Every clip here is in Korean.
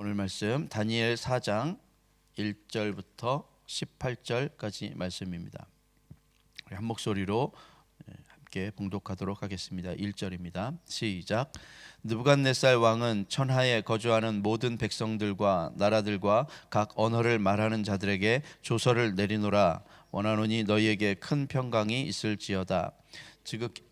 오늘 말씀 다니엘 4장 1절부터 18절까지 말씀입니다. 한 목소리로 예, 함께 봉독하도록 하겠습니다. 1절입니다. 시작. 느부갓네살 왕은 천하에 거주하는 모든 백성들과 나라들과 각 언어를 말하는 자들에게 조서를 내리노라 원하노니 너희에게 큰 평강이 있을지어다. 지극히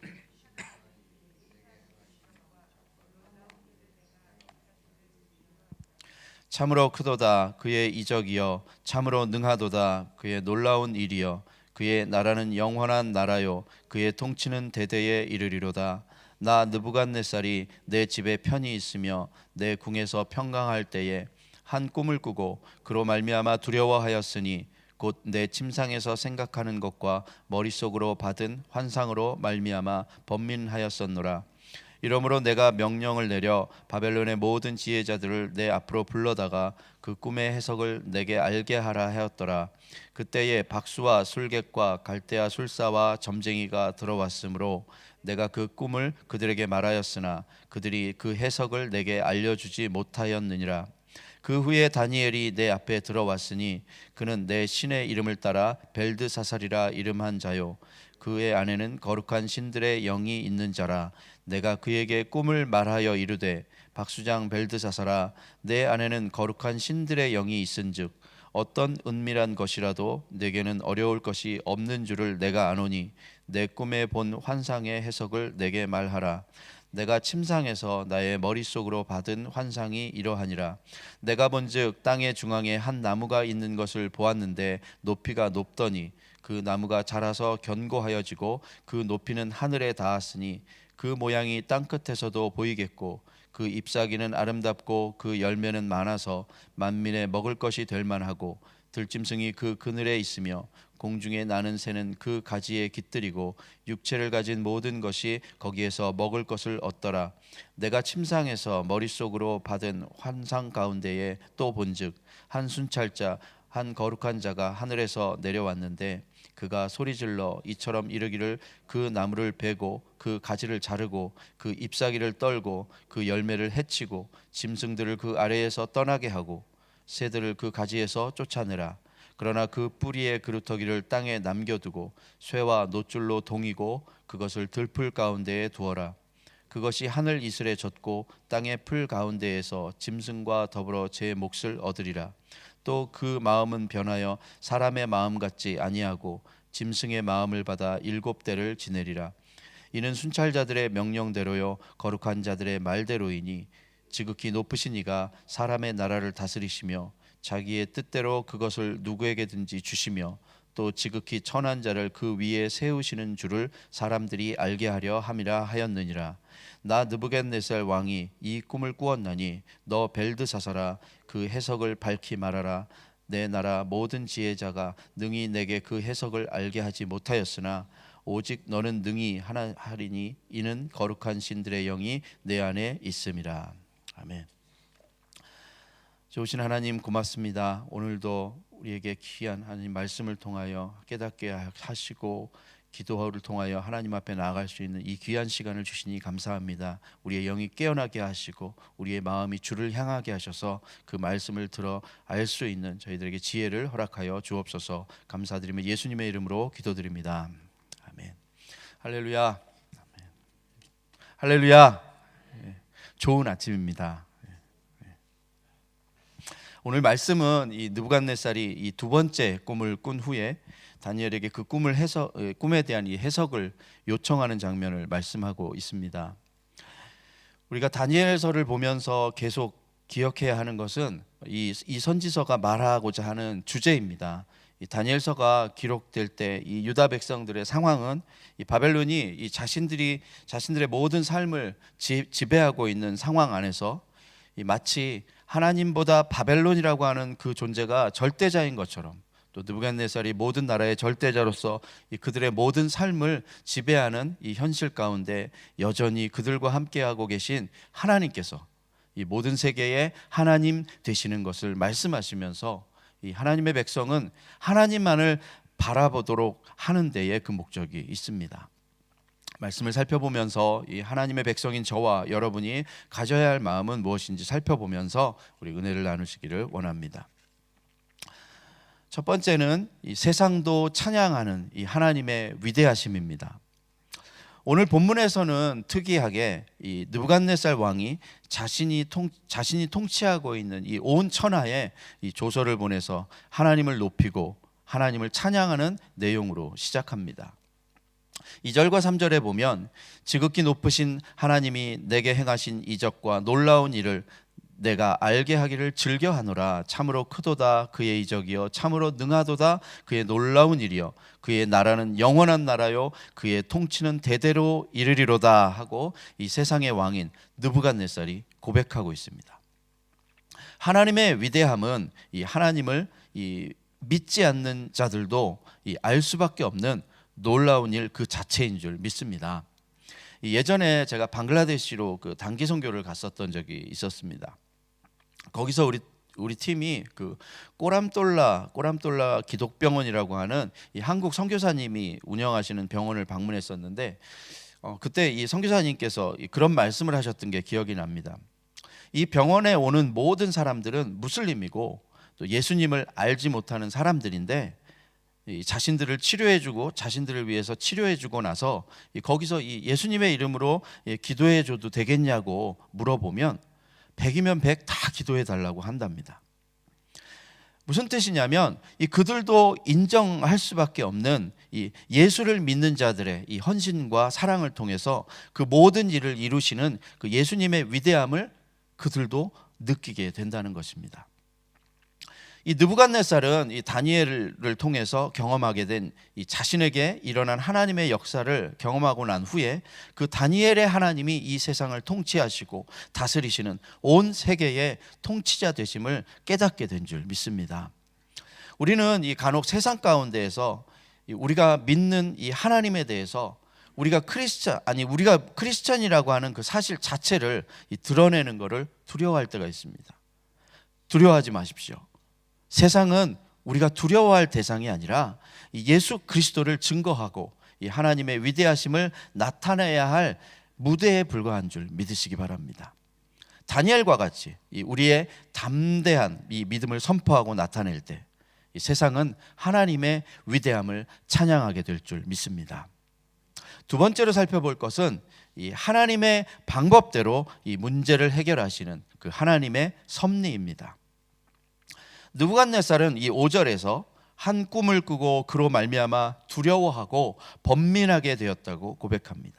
참으로 크도다. 그의 이적이여 참으로 능하도다. 그의 놀라운 일이여 그의 나라는 영원한 나라요. 그의 통치는 대대에 이르리로다. 나 느부갓네살이 내 집에 편히 있으며 내 궁에서 평강할 때에 한 꿈을 꾸고 그로 말미암아 두려워하였으니 곧 내 침상에서 생각하는 것과 머릿속으로 받은 환상으로 말미암아 번민하였었노라 이러므로 내가 명령을 내려 바벨론의 모든 지혜자들을 내 앞으로 불러다가 그 꿈의 해석을 내게 알게 하라 하였더라. 그때에 박수와 술객과 갈대아 술사와 점쟁이가 들어왔으므로 내가 그 꿈을 그들에게 말하였으나 그들이 그 해석을 내게 알려주지 못하였느니라. 그 후에 다니엘이 내 앞에 들어왔으니 그는 내 신의 이름을 따라 벨드사살이라 이름한 자요 그의 안에는 거룩한 신들의 영이 있는 자라. 내가 그에게 꿈을 말하여 이르되 박수장 벨드사살아 내 안에는 거룩한 신들의 영이 있은즉 어떤 은밀한 것이라도 내게는 어려울 것이 없는 줄을 내가 아노니 내 꿈에 본 환상의 해석을 내게 말하라. 내가 침상에서 나의 머릿속으로 받은 환상이 이러하니라. 내가 본즉 땅의 중앙에 한 나무가 있는 것을 보았는데 높이가 높더니 그 나무가 자라서 견고하여지고 그 높이는 하늘에 닿았으니 그 모양이 땅 끝에서도 보이겠고 그 잎사귀는 아름답고 그 열매는 많아서 만민의 먹을 것이 될 만하고 들짐승이 그 그늘에 있으며 공중에 나는 새는 그 가지에 깃들이고 육체를 가진 모든 것이 거기에서 먹을 것을 얻더라. 내가 침상에서 머릿속으로 받은 환상 가운데에 또 본즉 한 순찰자 한 거룩한 자가 하늘에서 내려왔는데 그가 소리질러 이처럼 이르기를 그 나무를 베고 그 가지를 자르고 그 잎사귀를 떨고 그 열매를 해치고 짐승들을 그 아래에서 떠나게 하고 새들을 그 가지에서 쫓아내라. 그러나 그 뿌리의 그루터기를 땅에 남겨두고 쇠와 노줄로 동이고 그것을 들풀 가운데에 두어라. 그것이 하늘 이슬에 젖고 땅의 풀 가운데에서 짐승과 더불어 제 몫을 얻으리라 또 그 마음은 변하여 사람의 마음 같지 아니하고 짐승의 마음을 받아 일곱 대를 지내리라. 이는 순찰자들의 명령대로요 거룩한 자들의 말대로이니 지극히 높으신 이가 사람의 나라를 다스리시며 자기의 뜻대로 그것을 누구에게든지 주시며 또 지극히 천한 자를 그 위에 세우시는 줄을 사람들이 알게 하려 함이라 하였느니라. 나 느부갓네살 왕이 이 꿈을 꾸었나니 너 벨드사사라 그 해석을 밝히 말하라 내 나라 모든 지혜자가 능히 내게 그 해석을 알게 하지 못하였으나 오직 너는 능히 하나 하리니 이는 거룩한 신들의 영이 내 안에 있음이라 아멘. 좋으신 하나님 고맙습니다. 오늘도 우리에게 귀한 하나님 말씀을 통하여 깨닫게 하시고 기도를 통하여 하나님 앞에 나아갈 수 있는 이 귀한 시간을 주시니 감사합니다. 우리의 영이 깨어나게 하시고 우리의 마음이 주를 향하게 하셔서 그 말씀을 들어 알 수 있는 저희들에게 지혜를 허락하여 주옵소서. 감사드리며 예수님의 이름으로 기도드립니다. 아멘. 할렐루야. 아멘. 할렐루야. 예, 좋은 아침입니다. 예, 예. 오늘 말씀은 이 느부갓네살이 이 두 번째 꿈을 꾼 후에 다니엘에게 그 꿈을 해석 꿈에 대한 이 해석을 요청하는 장면을 말씀하고 있습니다. 우리가 다니엘서를 보면서 계속 기억해야 하는 것은 이, 이 선지서가 말하고자 하는 주제입니다. 이 다니엘서가 기록될 때 이 유다 백성들의 상황은 이 바벨론이 이 자신들이 자신들의 모든 삶을 지, 지배하고 있는 상황 안에서 이 마치 하나님보다 바벨론이라고 하는 그 존재가 절대자인 것처럼 또 느부갓네살이 모든 나라의 절대자로서 그들의 모든 삶을 지배하는 이 현실 가운데 여전히 그들과 함께하고 계신 하나님께서 이 모든 세계의 하나님 되시는 것을 말씀하시면서 이 하나님의 백성은 하나님만을 바라보도록 하는 데에 그 목적이 있습니다. 말씀을 살펴보면서 이 하나님의 백성인 저와 여러분이 가져야 할 마음은 무엇인지 살펴보면서 우리 은혜를 나누시기를 원합니다. 첫 번째는 이 세상도 찬양하는 이 하나님의 위대하심입니다. 오늘 본문에서는 특이하게 이 느부갓네살 왕이 자신이 통 자신이 통치하고 있는 이 온 천하에 이 조서를 보내서 하나님을 높이고 하나님을 찬양하는 내용으로 시작합니다. 2절과 3절에 보면 지극히 높으신 하나님이 내게 행하신 이적과 놀라운 일을 내가 알게 하기를 즐겨하노라. 참으로 크도다. 그의 이적이요. 참으로 능하도다. 그의 놀라운 일이요. 그의 나라는 영원한 나라요. 그의 통치는 대대로 이르리로다. 하고 이 세상의 왕인 느부갓네살이 고백하고 있습니다. 하나님의 위대함은 이 하나님을 이 믿지 않는 자들도 이 알 수밖에 없는 놀라운 일 그 자체인 줄 믿습니다. 이 예전에 제가 방글라데시로 그 단기 선교를 갔었던 적이 있었습니다. 거기서 우리 우리 팀이 그 꼬람돌라 꼬람돌라 기독병원이라고 하는 이 한국 선교사님이 운영하시는 병원을 방문했었는데 어, 그때 이 선교사님께서 이 그런 말씀을 하셨던 게 기억이 납니다. 이 병원에 오는 모든 사람들은 무슬림이고 또 예수님을 알지 못하는 사람들인데 이 자신들을 치료해주고 자신들을 위해서 치료해주고 나서 이 거기서 이 예수님의 이름으로 예, 기도해줘도 되겠냐고 물어보면 백이면 백다 기도해 달라고 한답니다. 무슨 뜻이냐면 이 그들도 인정할 수밖에 없는 이 예수를 믿는 자들의 이 헌신과 사랑을 통해서 그 모든 일을 이루시는 그 예수님의 위대함을 그들도 느끼게 된다는 것입니다. 이 느부갓네살은 이 다니엘을 통해서 경험하게 된 이 자신에게 일어난 하나님의 역사를 경험하고 난 후에 그 다니엘의 하나님이 이 세상을 통치하시고 다스리시는 온 세계의 통치자 되심을 깨닫게 된 줄 믿습니다. 우리는 이 간혹 세상 가운데에서 이 우리가 믿는 이 하나님에 대해서 우리가 크리스찬 아니 우리가 크리스찬이라고 하는 그 사실 자체를 이 드러내는 것을 두려워할 때가 있습니다. 두려워하지 마십시오. 세상은 우리가 두려워할 대상이 아니라 이 예수 그리스도를 증거하고 이 하나님의 위대하심을 나타내야 할 무대에 불과한 줄 믿으시기 바랍니다. 다니엘과 같이 이 우리의 담대한 이 믿음을 선포하고 나타낼 때이 세상은 하나님의 위대함을 찬양하게 될 줄 믿습니다. 두 번째로 살펴볼 것은 이 하나님의 방법대로 이 문제를 해결하시는 그 하나님의 섭리입니다. 느부갓네살은 이 5절에서 한 꿈을 꾸고 그로 말미암아 두려워하고 번민하게 되었다고 고백합니다.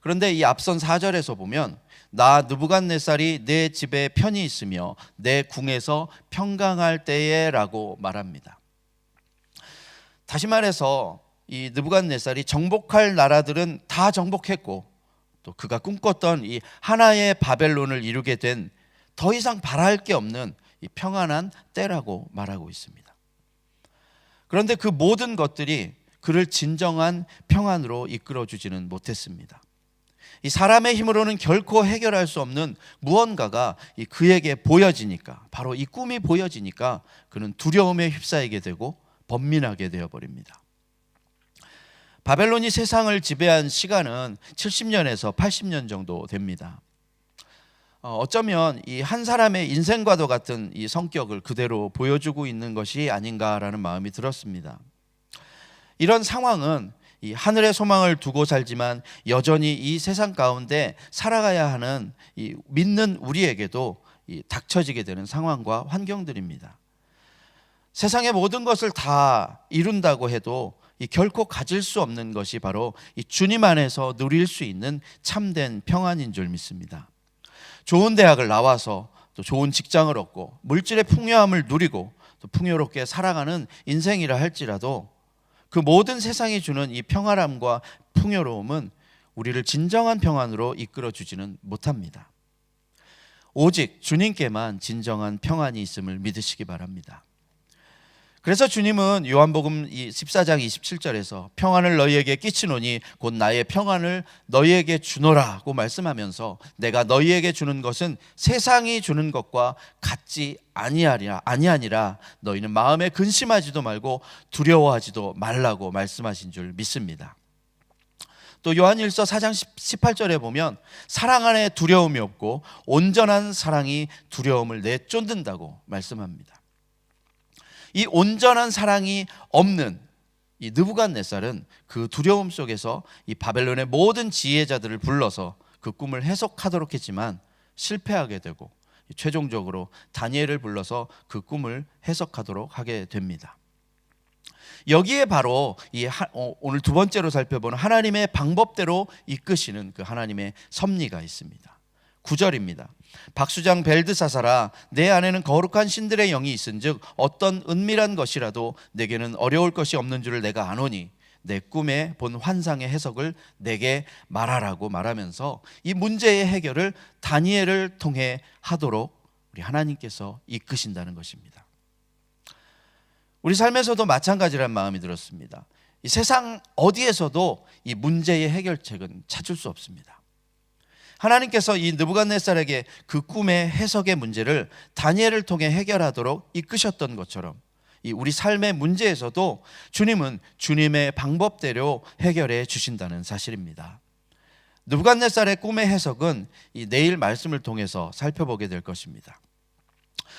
그런데 이 앞선 4절에서 보면 나 느부갓네살이 내 집에 편히 있으며 내 궁에서 평강할 때에라고 말합니다. 다시 말해서 이 느부갓네살이 정복할 나라들은 다 정복했고 또 그가 꿈꿨던 이 하나의 바벨론을 이루게 된 더 이상 바랄 게 없는 이 평안한 때라고 말하고 있습니다. 그런데 그 모든 것들이 그를 진정한 평안으로 이끌어 주지는 못했습니다. 이 사람의 힘으로는 결코 해결할 수 없는 무언가가 이 그에게 보여지니까 바로 이 꿈이 보여지니까 그는 두려움에 휩싸이게 되고 번민하게 되어 버립니다. 바벨론이 세상을 지배한 시간은 70년에서 80년 정도 됩니다. 어, 어쩌면 이 한 사람의 인생과도 같은 이 성격을 그대로 보여주고 있는 것이 아닌가라는 마음이 들었습니다. 이런 상황은 이 하늘의 소망을 두고 살지만 여전히 이 세상 가운데 살아가야 하는 이 믿는 우리에게도 이 닥쳐지게 되는 상황과 환경들입니다. 세상의 모든 것을 다 이룬다고 해도 이 결코 가질 수 없는 것이 바로 이 주님 안에서 누릴 수 있는 참된 평안인 줄 믿습니다. 좋은 대학을 나와서 또 좋은 직장을 얻고 물질의 풍요함을 누리고 또 풍요롭게 살아가는 인생이라 할지라도 그 모든 세상이 주는 이 평화함과 풍요로움은 우리를 진정한 평안으로 이끌어 주지는 못합니다. 오직 주님께만 진정한 평안이 있음을 믿으시기 바랍니다. 그래서 주님은 요한복음 14장 27절에서 평안을 너희에게 끼치노니 곧 나의 평안을 너희에게 주노라고 말씀하면서 내가 너희에게 주는 것은 세상이 주는 것과 같지 아니하리라 아니하니라 너희는 마음에 근심하지도 말고 두려워하지도 말라고 말씀하신 줄 믿습니다. 또 요한일서 4장 18절에 보면 사랑 안에 두려움이 없고 온전한 사랑이 두려움을 내쫓는다고 말씀합니다. 이 온전한 사랑이 없는 이 느부갓네살은 그 두려움 속에서 이 바벨론의 모든 지혜자들을 불러서 그 꿈을 해석하도록 했지만 실패하게 되고 최종적으로 다니엘을 불러서 그 꿈을 해석하도록 하게 됩니다. 여기에 바로 이 하, 어, 오늘 두 번째로 살펴보는 하나님의 방법대로 이끄시는 그 하나님의 섭리가 있습니다. 9절입니다. 박수장 벨드사사라 내 안에는 거룩한 신들의 영이 있은즉 어떤 은밀한 것이라도 내게는 어려울 것이 없는 줄을 내가 아노니 내 꿈에 본 환상의 해석을 내게 말하라고 말하면서 이 문제의 해결을 다니엘을 통해 하도록 우리 하나님께서 이끄신다는 것입니다. 우리 삶에서도 마찬가지란 마음이 들었습니다. 이 세상 어디에서도 이 문제의 해결책은 찾을 수 없습니다. 하나님께서 이 느부갓네살에게 그 꿈의 해석의 문제를 다니엘을 통해 해결하도록 이끄셨던 것처럼 이 우리 삶의 문제에서도 주님은 주님의 방법대로 해결해 주신다는 사실입니다. 느부갓네살의 꿈의 해석은 이 내일 말씀을 통해서 살펴보게 될 것입니다.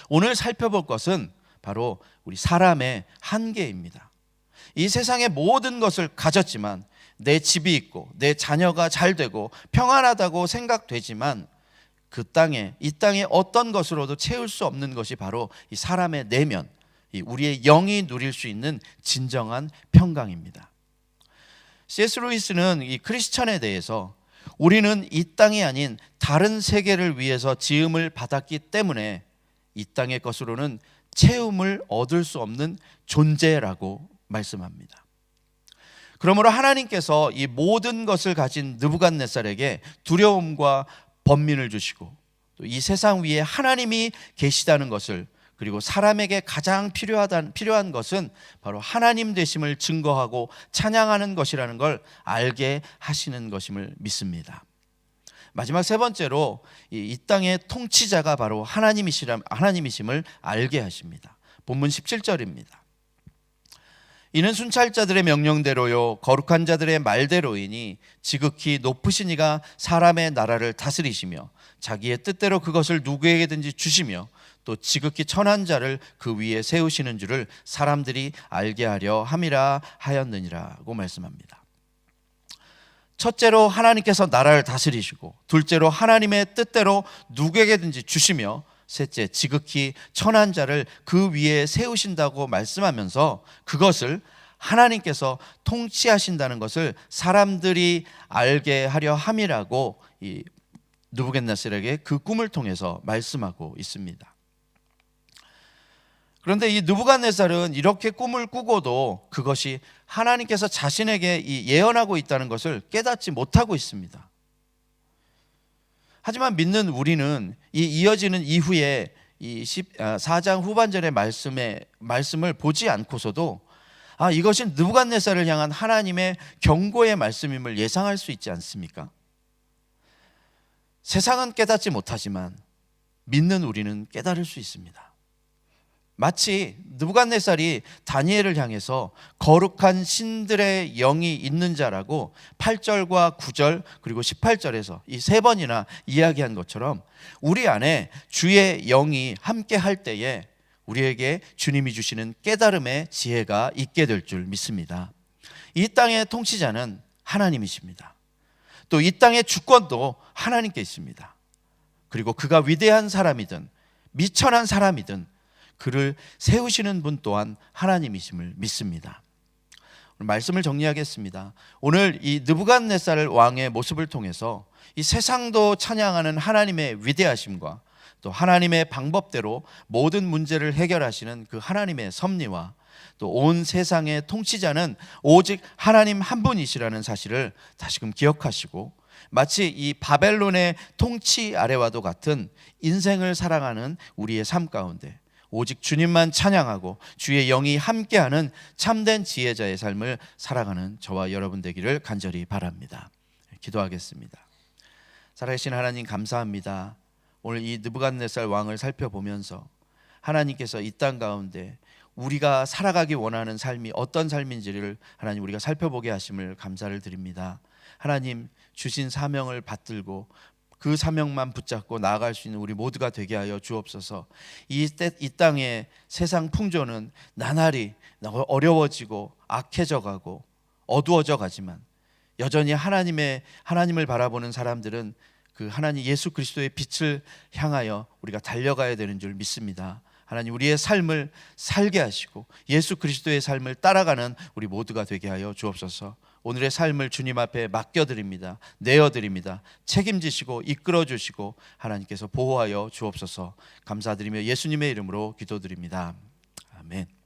오늘 살펴볼 것은 바로 우리 사람의 한계입니다. 이 세상의 모든 것을 가졌지만 내 집이 있고 내 자녀가 잘 되고 평안하다고 생각되지만 그 땅에 이 땅에 어떤 것으로도 채울 수 없는 것이 바로 이 사람의 내면, 이 우리의 영이 누릴 수 있는 진정한 평강입니다. C.S. 루이스는 이 크리스천에 대해서 우리는 이 땅이 아닌 다른 세계를 위해서 지음을 받았기 때문에 이 땅의 것으로는 채움을 얻을 수 없는 존재라고 말씀합니다. 그러므로 하나님께서 이 모든 것을 가진 느부갓네살에게 두려움과 번민을 주시고 또 이 세상 위에 하나님이 계시다는 것을 그리고 사람에게 가장 필요하다, 필요한 것은 바로 하나님 되심을 증거하고 찬양하는 것이라는 걸 알게 하시는 것임을 믿습니다. 마지막 세 번째로 이, 이 땅의 통치자가 바로 하나님이시라 하나님이심을 알게 하십니다. 본문 17절입니다. 이는 순찰자들의 명령대로요 거룩한 자들의 말대로이니 지극히 높으신 이가 사람의 나라를 다스리시며 자기의 뜻대로 그것을 누구에게든지 주시며 또 지극히 천한 자를 그 위에 세우시는 줄을 사람들이 알게 하려 함이라 하였느니라고 말씀합니다. 첫째로 하나님께서 나라를 다스리시고 둘째로 하나님의 뜻대로 누구에게든지 주시며 셋째 지극히 천한 자를 그 위에 세우신다고 말씀하면서 그것을 하나님께서 통치하신다는 것을 사람들이 알게 하려 함이라고 이 누부겟네살에게 그 꿈을 통해서 말씀하고 있습니다. 그런데 이 느부갓네살은 이렇게 꿈을 꾸고도 그것이 하나님께서 자신에게 예언하고 있다는 것을 깨닫지 못하고 있습니다. 하지만 믿는 우리는 이 이어지는 이후에 이 4장 아, 후반절의 말씀에 말씀을 보지 않고서도 아 이것이 느부갓네살을 향한 하나님의 경고의 말씀임을 예상할 수 있지 않습니까? 세상은 깨닫지 못하지만 믿는 우리는 깨달을 수 있습니다. 마치 느부갓네살이 다니엘을 향해서 거룩한 신들의 영이 있는 자라고 8절과 9절 그리고 18절에서 이 세 번이나 이야기한 것처럼 우리 안에 주의 영이 함께 할 때에 우리에게 주님이 주시는 깨달음의 지혜가 있게 될 줄 믿습니다. 이 땅의 통치자는 하나님이십니다. 또 이 땅의 주권도 하나님께 있습니다. 그리고 그가 위대한 사람이든 미천한 사람이든 그를 세우시는 분 또한 하나님이심을 믿습니다. 말씀을 정리하겠습니다. 오늘 이 느부갓네살 왕의 모습을 통해서 이 세상도 찬양하는 하나님의 위대하심과 또 하나님의 방법대로 모든 문제를 해결하시는 그 하나님의 섭리와 또 온 세상의 통치자는 오직 하나님 한 분이시라는 사실을 다시금 기억하시고 마치 이 바벨론의 통치 아래와도 같은 인생을 살아가는 우리의 삶 가운데 오직 주님만 찬양하고 주의 영이 함께하는 참된 지혜자의 삶을 살아가는 저와 여러분 되기를 간절히 바랍니다. 기도하겠습니다. 살아계신 하나님 감사합니다. 오늘 이 느부갓네살 왕을 살펴보면서 하나님께서 이 땅 가운데 우리가 살아가기 원하는 삶이 어떤 삶인지를 하나님 우리가 살펴보게 하심을 감사를 드립니다. 하나님 주신 사명을 받들고 그 사명만 붙잡고 나아갈 수 있는 우리 모두가 되게 하여 주옵소서. 이, 때, 이 땅의 세상 풍조는 나날이 어려워지고 악해져 가고 어두워져 가지만 여전히 하나님의 하나님을 바라보는 사람들은 그 하나님 예수 그리스도의 빛을 향하여 우리가 달려가야 되는 줄 믿습니다. 하나님 우리의 삶을 살게 하시고 예수 그리스도의 삶을 따라가는 우리 모두가 되게 하여 주옵소서. 오늘의 삶을 주님 앞에 맡겨 드립니다. 내어 드립니다. 책임지시고 이끌어 주시고 하나님께서 보호하여 주옵소서. 감사드리며 예수님의 이름으로 기도드립니다. 아멘.